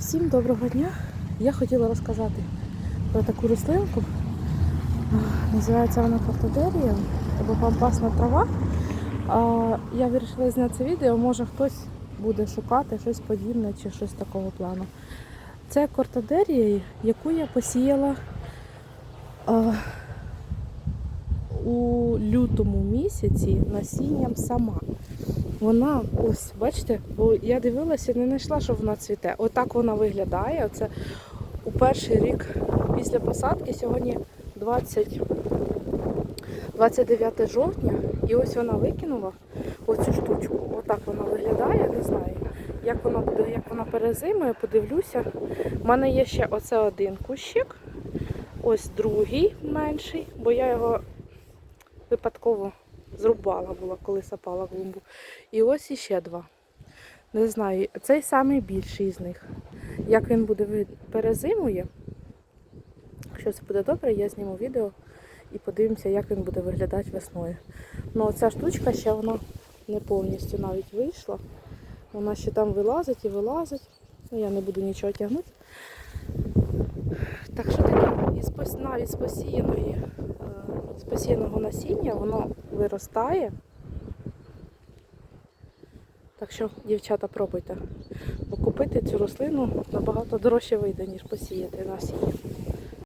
Всім доброго дня! Я хотіла розказати про таку рослинку. Називається вона картодерія або пампасна трава. Я вирішила зняти це відео, може хтось буде шукати щось подібне чи щось такого плану. Це кортодерія, яку я посіяла у лютому місяці насінням сама. Вона, ось, бачите, бо я дивилася, не знайшла, що вона цвіте. Отак вона виглядає. Оце у перший рік після посадки, сьогодні 20, 29 жовтня, і ось вона викинула оцю штучку. Отак вона виглядає, не знаю. Як вона буде, як вона перезимує, подивлюся. У мене є ще оце один кущик, ось другий менший, бо я його випадково зрубала була, коли сапала клумбу. І ось іще два. Не знаю, цей самий більший з них. Як він буде перезимує, якщо все буде добре, я зніму відео і подивимося, як він буде виглядати весною. Ну оця штучка ще вона не повністю навіть вийшла. Вона ще там вилазить і вилазить. Ну, я не буду нічого тягнути. Так що таке, навіть посіяної, з посіяного насіння воно виростає. Так що, дівчата, пробуйте. Бо купити цю рослину набагато дорожче вийде, ніж посіяти насіння.